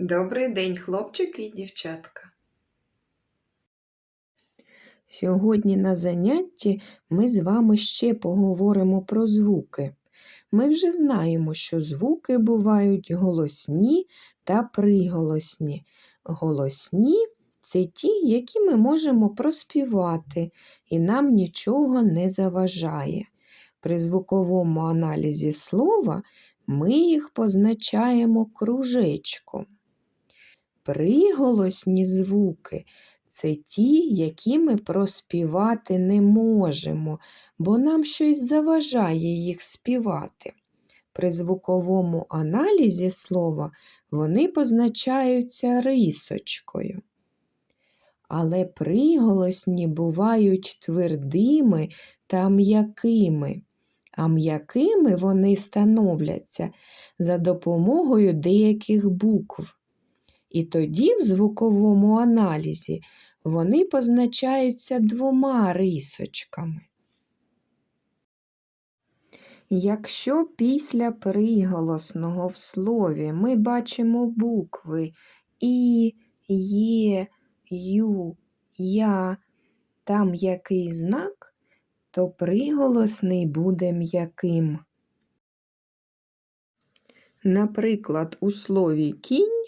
Добрий день, хлопчики і дівчатка. Сьогодні на занятті ми з вами ще поговоримо про звуки. Ми вже знаємо, що звуки бувають голосні та приголосні. Голосні це ті, які ми можемо проспівати, і нам нічого не заважає. При звуковому аналізі слова ми їх позначаємо кружечком. Приголосні звуки це ті, які ми проспівати не можемо, бо нам щось заважає їх співати. При звуковому аналізі слова вони позначаються рисочкою. Але приголосні бувають твердими та м'якими, а м'якими вони становляться за допомогою деяких букв. І тоді в звуковому аналізі вони позначаються двома рисочками. Якщо після приголосного в слові ми бачимо букви І, Є, Ю, Я та м'який знак, то приголосний буде м'яким. Наприклад, у слові кінь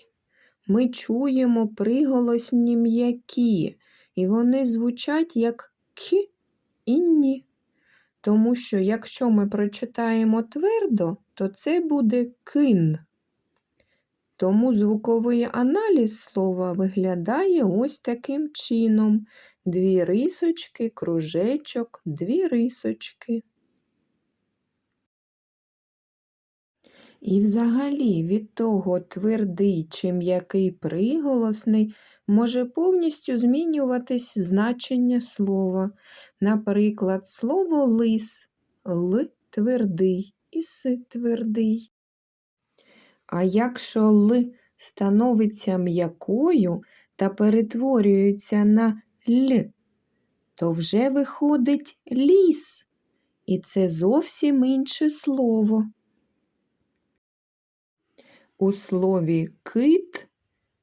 ми чуємо приголосні м'які, і вони звучать як к і ні. Тому що якщо ми прочитаємо твердо, то це буде кин. Тому звуковий аналіз слова виглядає ось таким чином: дві рисочки, кружечок, дві рисочки. І взагалі від того твердий чи м'який приголосний може повністю змінюватись значення слова. Наприклад, слово лис л твердий і с твердий. А якщо л становиться м'якою та перетворюється на л, то вже виходить ліс, і це зовсім інше слово. У слові кит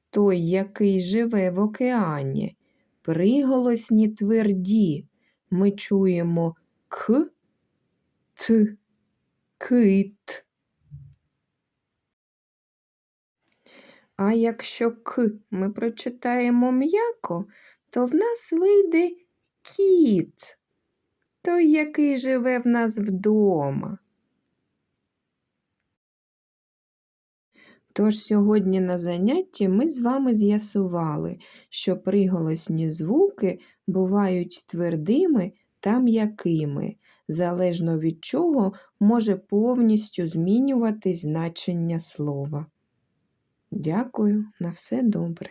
той, який живе в океані, приголосні тверді. Ми чуємо к, т, кит. А якщо к ми прочитаємо м'яко, то в нас вийде кіт, той, який живе в нас вдома. Тож сьогодні на занятті ми з вами з'ясували, що приголосні звуки бувають твердими та м'якими, залежно від чого може повністю змінюватись значення слова. Дякую, на все добре.